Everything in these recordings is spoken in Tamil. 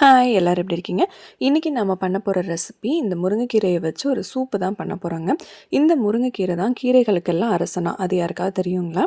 ஹாய் எல்லோரும் எப்படி இருக்கீங்க? இன்றைக்கி நம்ம பண்ண போகிற ரெசிபி இந்த முருங்கைக்கீரையை வச்சு ஒரு சூப்பு தான் பண்ண போகிறாங்க இந்த முருங்கைக்கீரை தான் கீரைகளுக்கெல்லாம் அரசனா? அது யாருக்காவது தெரியுங்களா?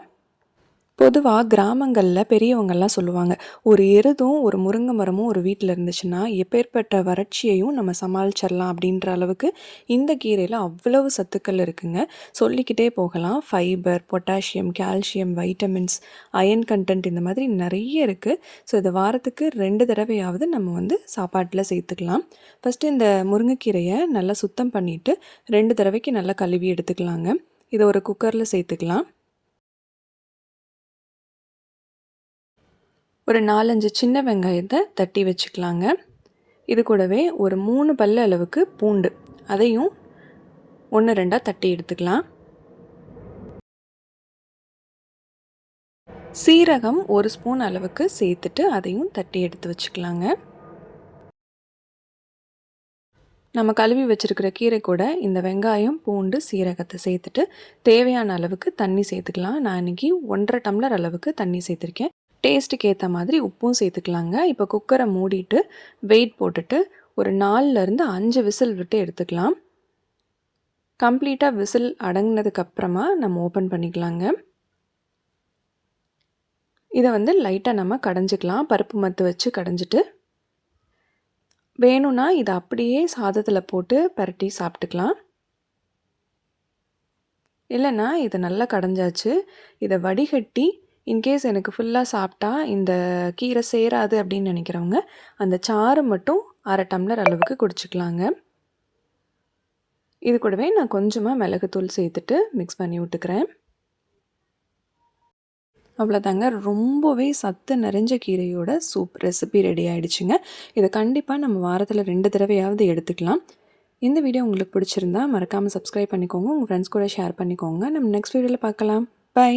பொதுவாக கிராமங்களில் பெரியவங்கள்லாம் சொல்லுவாங்க ஒரு எருதும் ஒரு முருங்கை மரமும் ஒரு வீட்டில் இருந்துச்சுன்னா எப்பேற்பட்ட வறட்சியையும் நம்ம சமாளிச்சிடலாம் அப்படின்ற அளவுக்கு இந்த கீரையில் அவ்வளவு சத்துக்கள் இருக்குங்க. சொல்லிக்கிட்டே போகலாம். Fibre potassium calcium vitamins iron content இந்த மாதிரி நிறைய இருக்குது ஸோ இதை வாரத்துக்கு ரெண்டு தடவையாவது நம்ம வந்து சாப்பாட்டில் சேர்த்துக்கலாம். ஃபஸ்ட்டு இந்த முருங்கைக்கீரையை நல்லா சுத்தம் பண்ணிவிட்டு ரெண்டு தடவைக்கு நல்லா கழுவி எடுத்துக்கலாங்க. இதை ஒரு குக்கரில் சேர்த்துக்கலாம். ஒரு நாலஞ்சு சின்ன வெங்காயத்தை தட்டி வச்சுக்கலாங்க. இது கூடவே ஒரு மூணு பல்லு அளவுக்கு பூண்டு. அதையும் ஒன்று ரெண்டாக தட்டி எடுத்துக்கலாம். சீரகம் ஒரு ஸ்பூன் அளவுக்கு சேர்த்துட்டு அதையும் தட்டி எடுத்து வச்சுக்கலாங்க. நம்ம கழுவி வச்சுருக்கிற கீரை கூட இந்த வெங்காயம் பூண்டு சீரகத்தை சேர்த்துட்டு தேவையான அளவுக்கு தண்ணி சேர்த்துக்கலாம். நான் இன்றைக்கி ஒன்றரை டம்ளர் அளவுக்கு தண்ணி சேர்த்துருக்கேன். டேஸ்ட்டுக்கு ஏற்ற மாதிரி உப்பும் சேர்த்துக்கலாங்க. இப்போ குக்கரை மூடிட்டு வெயிட் போட்டுட்டு ஒரு நாலுலேருந்து அஞ்சு விசில் விட்டு எடுத்துக்கலாம். கம்ப்ளீட்டாக விசில் அடங்கினதுக்கப்புறமா நம்ம ஓப்பன் பண்ணிக்கலாங்க. இதை வந்து லைட்டாக நம்ம கடைஞ்சிக்கலாம். பருப்பு மத்து வச்சு கடைஞ்சிட்டு. வேணும்னா இதை அப்படியே சாதத்தில் போட்டு பரட்டி சாப்பிட்டுக்கலாம். இல்லைன்னா இதை நல்லா கடைஞ்சாச்சு. இதை வடிகட்டி இன்கேஸ் எனக்கு ஃபுல்லாக சாப்பிட்டா இந்த கீரை சேராது அப்படின்னு நினைக்கிறவங்க அந்த சாறு மட்டும் அரை டம்ளர் அளவுக்கு குடிச்சிக்கலாங்க. இது கூடவே நான் கொஞ்சமாக மிளகுத்தூள் சேர்த்துட்டு மிக்ஸ் பண்ணி விட்டுக்கிறேன். அவ்வளோதாங்க ரொம்பவே சத்து நிறைஞ்ச கீரையோட சூப் ரெசிபி ரெடி ஆகிடுச்சுங்க இதை கண்டிப்பாக நம்ம வாரத்தில் ரெண்டு தடவையாவது எடுத்துக்கலாம். இந்த வீடியோ உங்களுக்கு பிடிச்சிருந்தா மறக்காமல் சப்ஸ்கிரைப் பண்ணிக்கோங்க. உங்கள் ஃப்ரெண்ட்ஸ் கூட ஷேர் பண்ணிக்கோங்க. நம்ம நெக்ஸ்ட் வீடியோவில் பார்க்கலாம். பை